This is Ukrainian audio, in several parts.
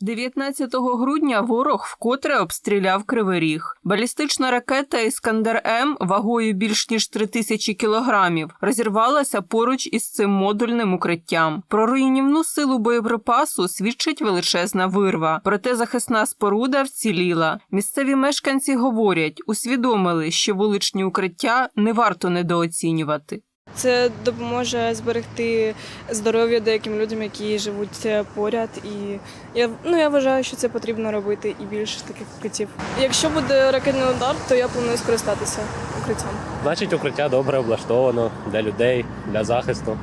19 грудня ворог вкотре обстріляв Кривий. Балістична ракета Іскандер М вагою більш ніж 3 тисячі кілограмів розірвалася поруч із цим модульним укриттям. Про руйнівну силу боєприпасу свідчить величезна вирва. Проте захисна споруда вціліла. Місцеві мешканці говорять, усвідомили, що вуличні укриття не варто недооцінювати. Це допоможе зберегти здоров'я деяким людям, які живуть е, поряд. І я ну я вважаю, що це потрібно робити і більше таких укриттів. Якщо буде ракетний удар, то я планую скористатися укриттям. Значить, укриття добре облаштовано для людей, для захисту.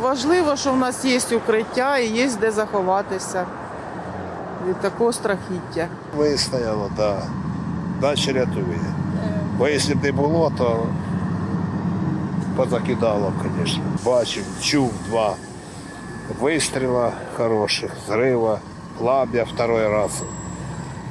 Важливо, що в нас є укриття і є де заховатися від такого страхіття. Вистояло, так. Да. Далі рятує. Бо якщо б не було, то позакидало, звісно. Бачив, чув два вистріла хороших, зрива, плам'я второй раз.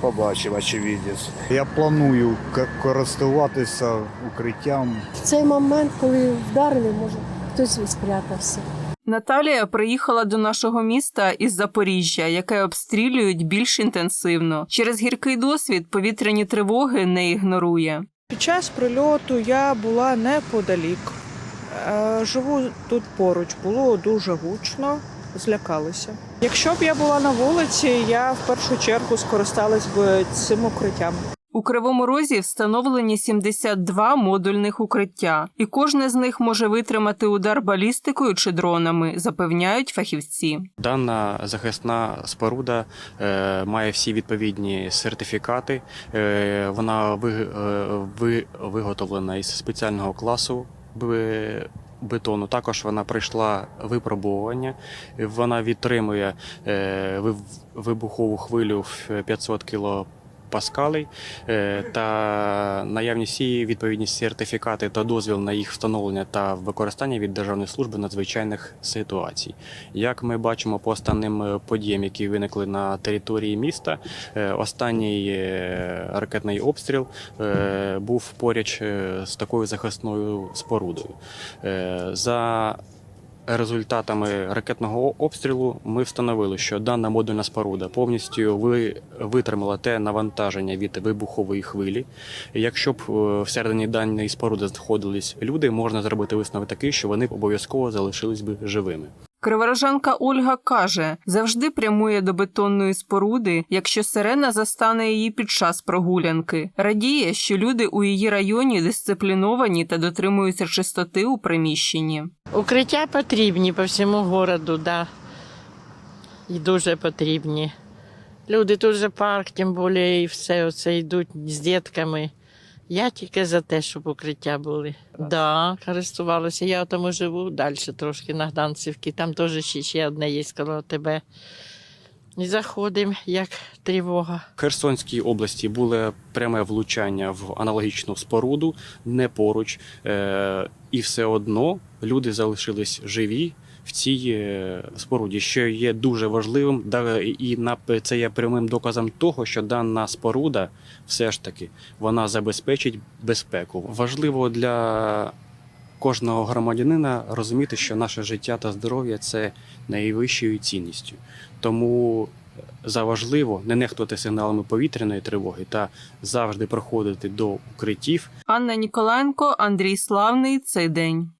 Побачив, очевидець. Я планую користуватися укриттям В цей момент, коли вдарили, може, хтось спрятався. Наталія приїхала до нашого міста із Запоріжжя, яке обстрілюють більш інтенсивно. Через гіркий досвід повітряні тривоги не ігнорує. Під час прильоту я була неподалік. Е, Живу тут поруч, було дуже гучно, злякалася. Якщо б я була на вулиці, я в першу чергу скористалась би цим укриттям. У Кривому Розі встановлені 72 модульних укриття, і кожне з них може витримати удар балістикою чи дронами, запевняють фахівці. Дана захисна споруда е, має всі відповідні сертифікати. Е, вона ви, е, ви, виготовлена із спеціального класу бетону. Також вона пройшла випробування. Вона відтримує е, вибухову хвилю в 500 кг паскалей е, та наявність всі відповідні сертифікати та дозвіл на їх встановлення та використання від Державної служби надзвичайних ситуацій. Як ми бачимо по останнім е, подіям, які виникли на території міста, е, останній ракетний обстріл був поряд з такою захисною спорудою. За результатами ракетного обстрілу ми встановили, що дана модульна споруда повністю ви- витримала те навантаження від вибухової хвилі. Якщо б е, всередині даної споруди знаходились люди, можна зробити висновок такий, що вони обов'язково залишились би живими. Криворожанка Ольга каже, завжди прямує до бетонної споруди, якщо сирена застане її під час прогулянки. Радіє, що люди у її районі дисципліновані та дотримуються чистоти у приміщенні. Укриття потрібні по всьому городу, да. І дуже потрібні. Люди тут же парк, тим більше, і все оце йдуть з дітками. Я тільки за те, щоб укриття були. Так, да, користувалася. Я тому живу далі трошки на Гданцівці. Там теж ще, одне є коло тебе. Заходимо, як тривога. В Херсонській області було пряме влучання в аналогічну споруду, не поруч, е, і все одно люди залишились живі в цій е, споруді, що є дуже важливим, да, і на це є прямим доказом того, що дана споруда все ж таки вона забезпечить безпеку. Важливо для кожного громадянина розуміти, що наше життя та здоров'я це найвищою цінністю. Тому заважливо не нехтувати сигналами повітряної тривоги та завжди проходити до укриттів Анна Ніколаєнко, Андрій Славний. Цей день.